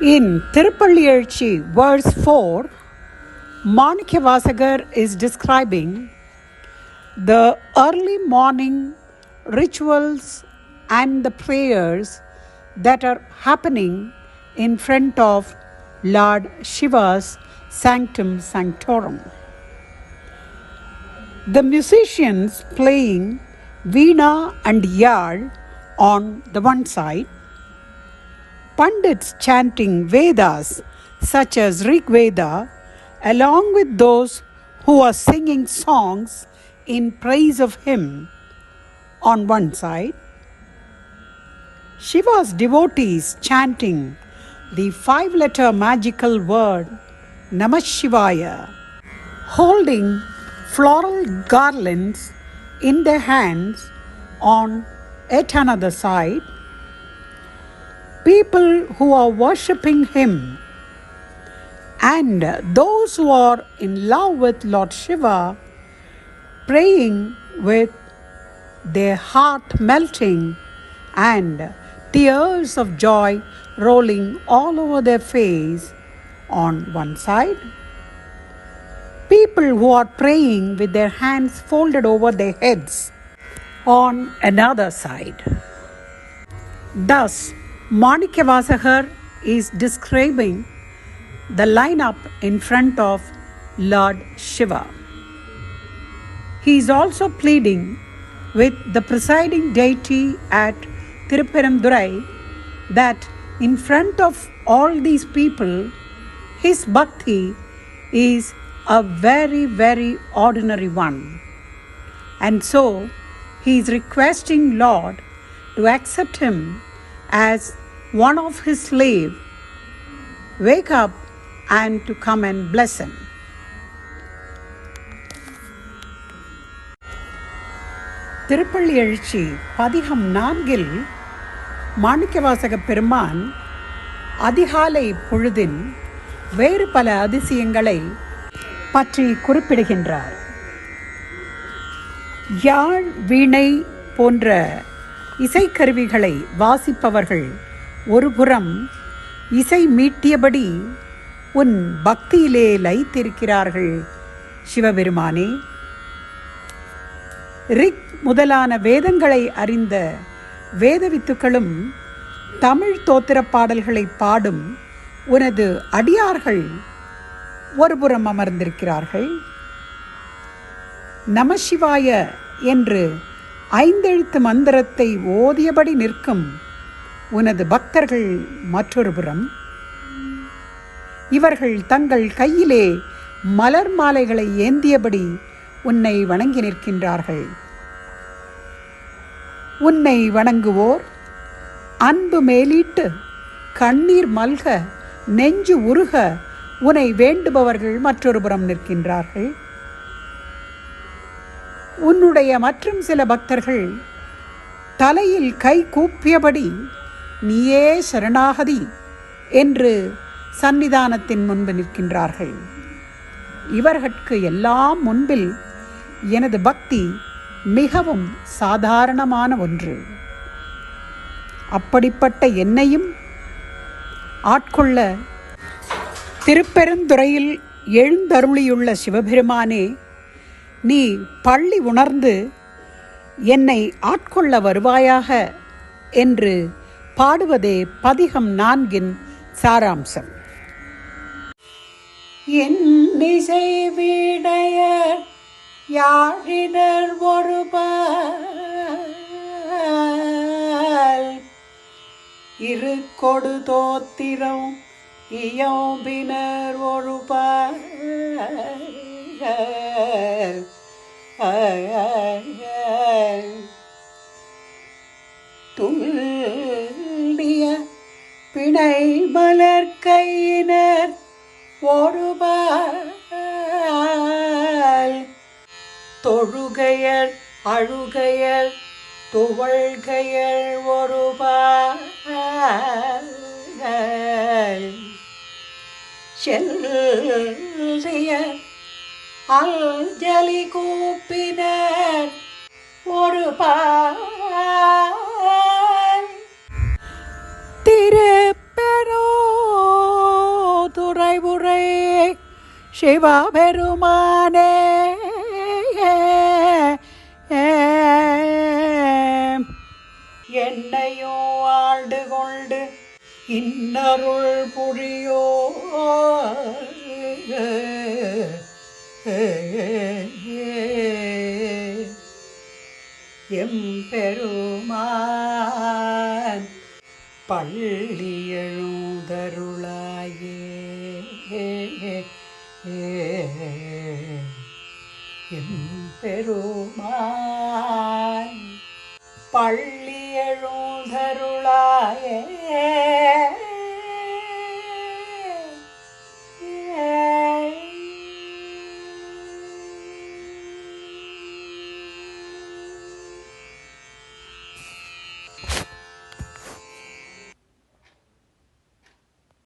In Tirupalliyezhi, verse 4, Manikya Vasagar is describing the early morning rituals and the prayers that are happening in front of Lord Shiva's sanctum sanctorum. The musicians playing Veena and Yal on the one side, Pandits chanting Vedas such as Rig Veda, along with those who are singing songs in praise of him. On one side, Shiva's devotees chanting the five letter magical word Namah Shivaya, holding floral garlands in their hands on yet another side, people who are worshipping Him and those who are in love with Lord Shiva praying with their heart melting and tears of joy rolling all over their face on one side. People who are praying with their hands folded over their heads on another side. Thus, Manikavasagar is describing the lineup in front of Lord Shiva. He is also pleading with the presiding deity at Tiruperamdurai that in front of all these people, his bhakti is a very, very ordinary one. And so he is requesting Lord to accept him as one of his slave. Wake up and to come and bless him. திருப்பள்ளி எழுச்சி பதிகம் நான்கில் மாணிக்கவாசக பெருமான் அதிகாலை பொழுதின் வேறு பல அதிசயங்களை பற்றி குறிப்பிடுகின்றார் யாழ் வீணை போன்ற இசைக்கருவிகளை வாசிப்பவர்கள் ஒருபுறம் இசை மீட்டியபடி உன் பக்தியிலே லைத்திருக்கிறார்கள் சிவபெருமானே. ரிக் முதலான வேதங்களை அறிந்த வேதவித்துக்களும் தமிழ் தோத்திர பாடல்களை பாடும் உனது அடியார்கள் ஒருபுறம் அமர்ந்திருக்கிறார்கள். நமசிவாய என்று ஐந்தெழுத்து மந்திரத்தை ஓதியபடி நிற்கும் உனது பக்தர்கள் மற்றொரு புறம். இவர்கள் தங்கள் கையிலே மலர் மாலைகளை ஏந்தியபடி உன்னை வணங்கி நிற்கின்றார்கள். உன்னை வணங்குவோர் அன்பு மேலிட்டு கண்ணீர் மல்க நெஞ்சு உருக உனை வேண்டுபவர்கள் மற்றொரு புறம் நிற்கின்றார்கள். உன்னுடைய மற்றும் சில பக்தர்கள் தலையில் கை கூப்பியபடி நீயே சரணாகதி என்று சன்னிதானத்தின் முன்பு நிற்கின்றார்கள். இவர்கட்கு எல்லாம் முன்பில் எனது பக்தி மிகவும் சாதாரணமான ஒன்று. அப்படிப்பட்ட என்னையும் ஆட்கொள்ள திருப்பெருந்துறையில் எழுந்தருளியுள்ள சிவபெருமானே நீ பள்ளி உணர்ந்து என்னை ஆட்கொள்ள வருவாயாக என்று பாடுவதே பதிகம் நான்கின் சாராம்சம். என் இசை வீடையர் யாழினர் ஒருபால். இரு கொடு தோத்திரம் இயோபினர் ஒருபால். மலர் கையினர் ஒருபால் தொழுகையர் அழுகையர் துவழ்கையர் ஒருபால் செல்லிய அஞ்சலி கூப்பினர் ஒரு பால் சிவா பெருமானே. என்னையோ ஆண்டு கொண்டு இன்னருள் புரியோ எம்பெருமான் பள்ளி எம்பெருமான் பள்ளி எழுதருளாயே